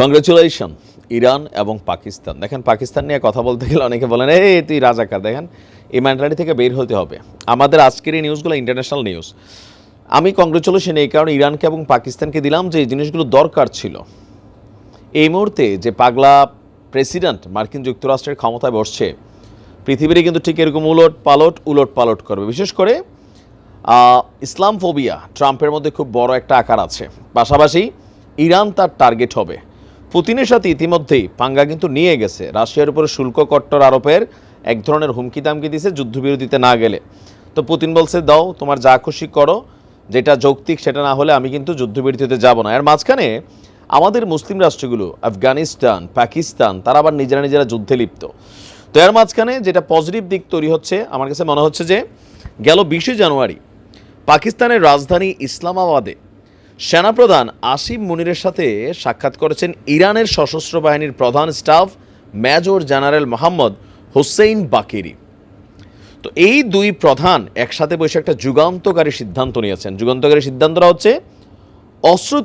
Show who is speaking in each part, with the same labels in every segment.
Speaker 1: Congratulation Iran এবং পাকিস্তান দেখেন পাকিস্তান নিয়ে কথা বলতে গেলে অনেকে বলেন, এই, তুই রাজাকার। দেখেন এই মেন্টালিটি থেকে বের হতে হবে। আমাদের আজকের এই নিউজগুলো ইন্টারন্যাশনাল নিউজ আমি কংগ্রেচুলেশন এই কারণে ইরানকে এবং পাকিস্তানকে দিলাম যে এই জিনিসগুলো দরকার ছিল। এই মুহূর্তে যে পাগলা প্রেসিডেন্ট মার্কিন যুক্তরাষ্ট্রের ক্ষমতায় বসছে, পৃথিবীরই কিন্তু ঠিক এরকম উলট পালট উলট পালট করবে। বিশেষ করে ইসলাম ফোবিয়া ট্রাম্পের মধ্যে খুব বড় একটা আকার আছে। পাশাপাশি, ইরান তার টার্গেট হবে। পুতিনের সাথে ইতিমধ্যেই পাঙ্গা কিন্তু নিয়ে গেছে। রাশিয়ার উপরে শুল্ক কট্টর আরোপের এক ধরনের হুমকি দামকি দিছে যুদ্ধবিরতিতে না গেলে। তো পুতিন বলছে, দাও, তোমার যা খুশি করো। যেটা যৌক্তিক সেটা না হলে আমি কিন্তু যুদ্ধবিরতিতে যাব না। এর মাঝখানে আমাদের মুসলিম রাষ্ট্রগুলো, আফগানিস্তান, পাকিস্তান, তারা আবার নিজেরা নিজেরা যুদ্ধে লিপ্ত। তো এর মাঝখানে যেটা পজিটিভ দিক তৈরি হচ্ছে, আমার কাছে মনে হচ্ছে যে গেল বিশে জানুয়ারি পাকিস্তানের রাজধানী ইসলামাবাদে সেনাপ্রধান আসিম মুনিরের সাথে সাক্ষাৎ করেছেন ইরানের সশস্ত্র বাহিনীর প্রধান staff major general Mohammad Hossein Bagheri. তো এই দুই প্রধান একসাথে বসে একটা যুগান্তকারী সিদ্ধান্ত নিয়েছেন। যুগান্তকারী সিদ্ধান্তটা হচ্ছে, অস্ত্র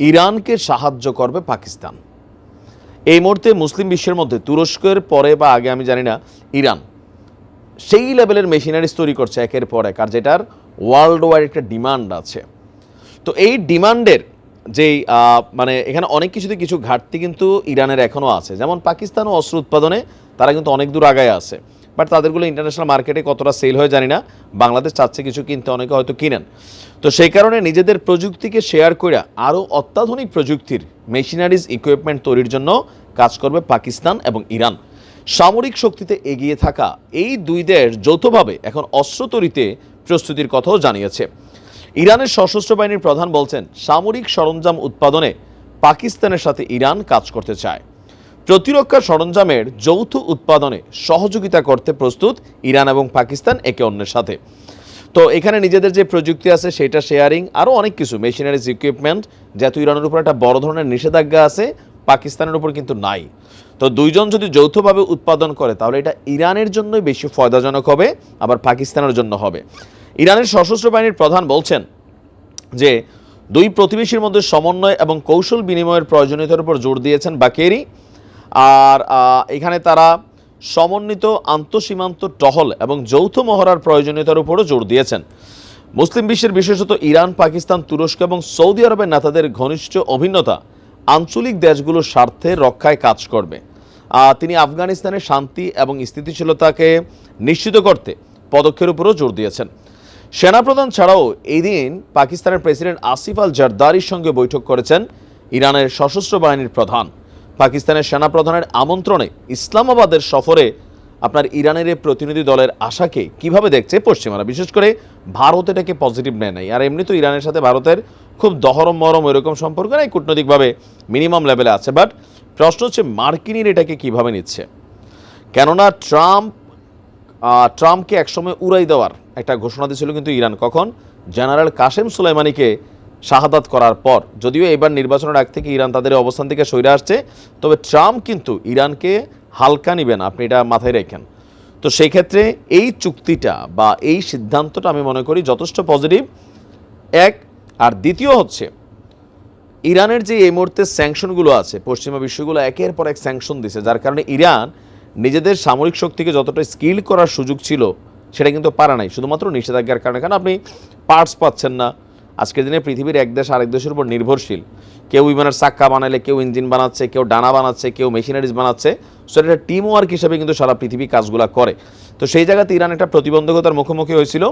Speaker 1: ইরানকে সাহায্য করবে পাকিস্তান। এই মুহূর্তে মুসলিম বিশ্বের মধ্যে, তুরস্কের পরে বা আগে, আমি জানি না, ইরান। সেই লেভেলের মেশিনারিজ তৈরি করছে একের পর এক, আর যেটার ওয়ার্ল্ড ওয়াইড একটা ডিমান্ড আছে। তো এই ডিমান্ডের যেই মানে এখানে অনেক কিছুতে কিছু ঘাটতি কিন্তু ইরানের এখনও আছে। যেমন পাকিস্তান ও অস্ত্র উৎপাদনে তারা কিন্তু অনেক দূর আগায় আছে। বাট তাদেরগুলো ইন্টারন্যাশনাল মার্কেটে কতটা সেল হয় জানি না। বাংলাদেশ চাচ্ছে কিছু কিনতে, অনেকে হয়তো কিনেন। তো সেই কারণে নিজেদের প্রযুক্তিকে শেয়ার করে আরও অত্যাধুনিক প্রযুক্তির মেশিনারিজ, ইকুইপমেন্ট তৈরির জন্য কাজ করবে পাকিস্তান এবং ইরান। সামরিক শক্তিতে এগিয়ে থাকা এই দুই দেশ যৌথভাবে এখন অস্ত্র তৈরিতে প্রস্তুতির কথাও জানিয়েছে। ইরানের সশস্ত্র বাহিনীর প্রধান বলছেন, সামরিক সরঞ্জাম উৎপাদনে পাকিস্তানের সাথে ইরান কাজ করতে চায়। প্রতিরক্ষা সরঞ্জামের যৌথ উৎপাদনে সহযোগিতা করতে প্রস্তুত ইরান এবং পাকিস্তান একে অন্যের সাথে। তো এখানে নিজেদের যে প্রযুক্তি আছে, সেটা শেয়ারিং আরও অনেক কিছু, মেশিনারিজ ইকুইপমেন্ট যেহেতু ইরানের উপর একটা বড় ধরনের নিষেধাজ্ঞা আছে, পাকিস্তানের উপর কিন্তু নাই। তো দুইজন যদি যৌথভাবে উৎপাদন করে, তাহলে এটা ইরানের জন্যই বেশি ফয়দাজনক হবে, আবার পাকিস্তানের জন্য হবে। ইরানের সশস্ত্র বাহিনীর প্রধান বলছেন যে, দুই প্রতিবেশীর মধ্যে সমন্বয় এবং কৌশল বিনিময়ের প্রয়োজনীয়তার উপর জোর দিয়েছেন বাকেরি। আর এখানে তারা সমন্বিত আন্তঃসীমান্ত টহল এবং যৌথ মহড়ার প্রয়োজনীয়তার উপরও জোর দিয়েছেন। মুসলিম বিশ্বের বিশেষত ইরান, পাকিস্তান, তুরস্ক এবং সৌদি আরবের নেতাদের ঘনিষ্ঠ অভিন্নতা আঞ্চলিক দেশগুলোর স্বার্থে রক্ষায় কাজ করবে। তিনি আফগানিস্তানের শান্তি এবং স্থিতিশীলতাকে নিশ্চিত করতে পদক্ষেপের উপরও জোর দিয়েছেন। সেনাপ্রধান ছাড়াও এই দিন পাকিস্তানের প্রেসিডেন্ট আসিফ আল জারদারির সঙ্গে বৈঠক করেছেন ইরানের সশস্ত্র বাহিনীর প্রধান। পাকিস্তানের সেনাপ্রধানের আমন্ত্রণে ইসলামাবাদের সফরে আপনার ইরানের এই প্রতিনিধি দলের আশাকে কীভাবে দেখছে পশ্চিমারা? বিশেষ করে ভারত এটাকে পজিটিভ নেয় নাই। আর এমনি তো ইরানের সাথে ভারতের খুব দহরম মরম এরকম সম্পর্ক নেই, কূটনৈতিকভাবে মিনিমাম লেভেলে আছে। বাট প্রশ্ন হচ্ছে মার্কিনির এটাকে কীভাবে নিচ্ছে? কেননা, ট্রাম্প ট্রাম্পকে একসময় উড়াই দেওয়ার একটা ঘোষণা দিয়েছিল কিন্তু ইরান। কখন? জেনারেল কাশেম সুলাইমানিকে শাহাদাত করার পর। যদিও এবার নির্বাচনের আগ থেকে ইরান তাদের অবস্থান থেকে সরে আসছে, তবে ট্রাম্প কিন্তু ইরানকে হালকা নেবেন, আপনি এটা মাথায় রেখেন। তো সেই ক্ষেত্রে এই চুক্তিটা বা এই সিদ্ধান্তটা আমি মনে করি যথেষ্ট পজিটিভ এক, আর দ্বিতীয় হচ্ছে, ইরানের যে এই মুহূর্তে স্যাংশনগুলো আছে, পশ্চিমা বিশ্বগুলো একের পর এক স্যাংশন দিছে, যার কারণে ইরান নিজেদের সামরিক শক্তিকে যতটা স্কিল করার সুযোগ ছিল, সেটা কিন্তু পারা নাই। শুধুমাত্র নিষেধাজ্ঞার কারণে। কারণ আপনি পার্টস পাচ্ছেন না। আজকের দিনে পৃথিবীর এক দেশ আরেক দেশের উপর নির্ভরশীল। কেউ বিমানের চাক্কা বানালে কেউ ইঞ্জিন বানাচ্ছে, কেউ ডানা বানাচ্ছে, কেউ মেশিনারিজ বানাচ্ছে। সো এটা টিম ওয়ার্ক হিসেবে কিন্তু সারা পৃথিবী কাজগুলো করে। তো সেই জায়গাতে ইরান একটা প্রতিবন্ধকতার মুখোমুখি হয়েছিল।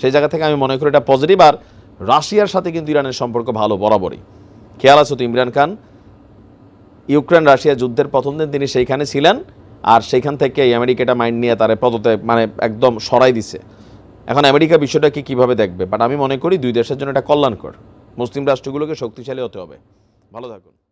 Speaker 1: সেই জায়গা থেকে আমি মনে করি এটা পজিটিভ আর রাশিয়ার সাথে কিন্তু ইরানের সম্পর্ক ভালো, বরাবরই। খেয়াল আছে তো ইমরান খান? ইউক্রেন রাশিয়া যুদ্ধের প্রথম দিন তিনি সেইখানে ছিলেন। আর সেইখান থেকে আমেরিকাটা মাইন্ড নিয়ে তারা পদতে মানে একদম সরাই দিছে। এখন আমেরিকা বিষয়টাকে কীভাবে দেখবে? বাট আমি মনে করি দুই দেশের জন্য এটা কল্যাণকর। মুসলিম রাষ্ট্রগুলোকে শক্তিশালী হতে হবে। ভালো থাকুন।